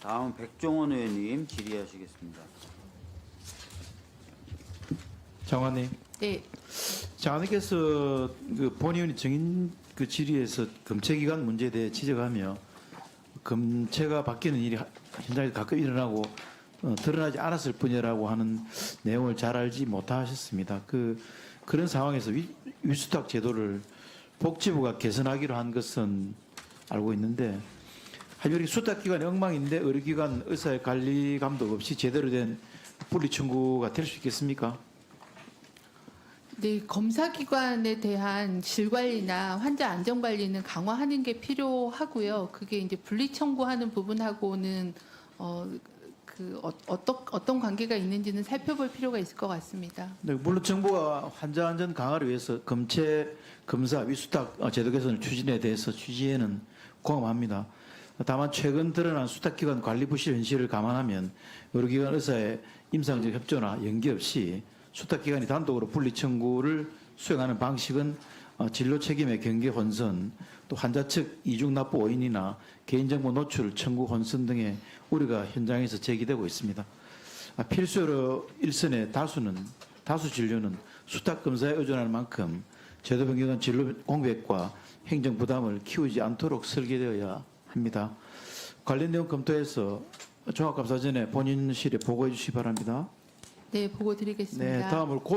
다음 백종원 의원님 질의하시겠습니다. 장관님, 네, 장관님께서 그 본의원이 정인 그 질의에서 검체기관 문제에 대해 지적하며 검체가 바뀌는 일이 하- 현장에 가끔 일어나고 어, 드러나지 않았을 뿐이라고 하는 내용을 잘 알지 못하셨습니다. 그 그런 상황에서 위, 위수탁 제도를 복지부가 개선하기로 한 것은 알고 있는데 하지만 이렇게 수탁 기관이 엉망인데 의료기관 의사의 관리 감독 없이 제대로 된 분리 청구가 될 수 있겠습니까? 네 검사 기관에 대한 질 관리나 환자 안전 관리는 강화하는 게 필요하고요. 그게 이제 분리 청구하는 부분하고는 어 그 어떤 어떤 관계가 있는지는 살펴볼 필요가 있을 것 같습니다. 네, 물론 정부가 환자 안전 강화를 위해서 검체 검사 위수탁 어, 제도 개선을 추진에 대해서 취지에는 공감합니다. 다만 최근 드러난 수탁기관 관리 부실 현실을 감안하면 의료기관 의사의 임상적 협조나 연기 없이 수탁기관이 단독으로 분리 청구를 수행하는 방식은 어, 진료 책임의 경계 혼선, 또 환자 측 이중 납부 오인이나 개인정보 노출 청구 혼선 등의 우려가 현장에서 제기되고 있습니다. 아, 필수로 일선의 다수는 다수 진료는 수탁 검사에 의존하는 만큼 제도 변경은 진료 공백과 행정 부담을 키우지 않도록 설계되어야 합니다. 관련 내용 검토해서 종합감사 전에 본인실에 보고해 주시기 바랍니다. 네, 보고 드리겠습니다. 네, 다음으로 고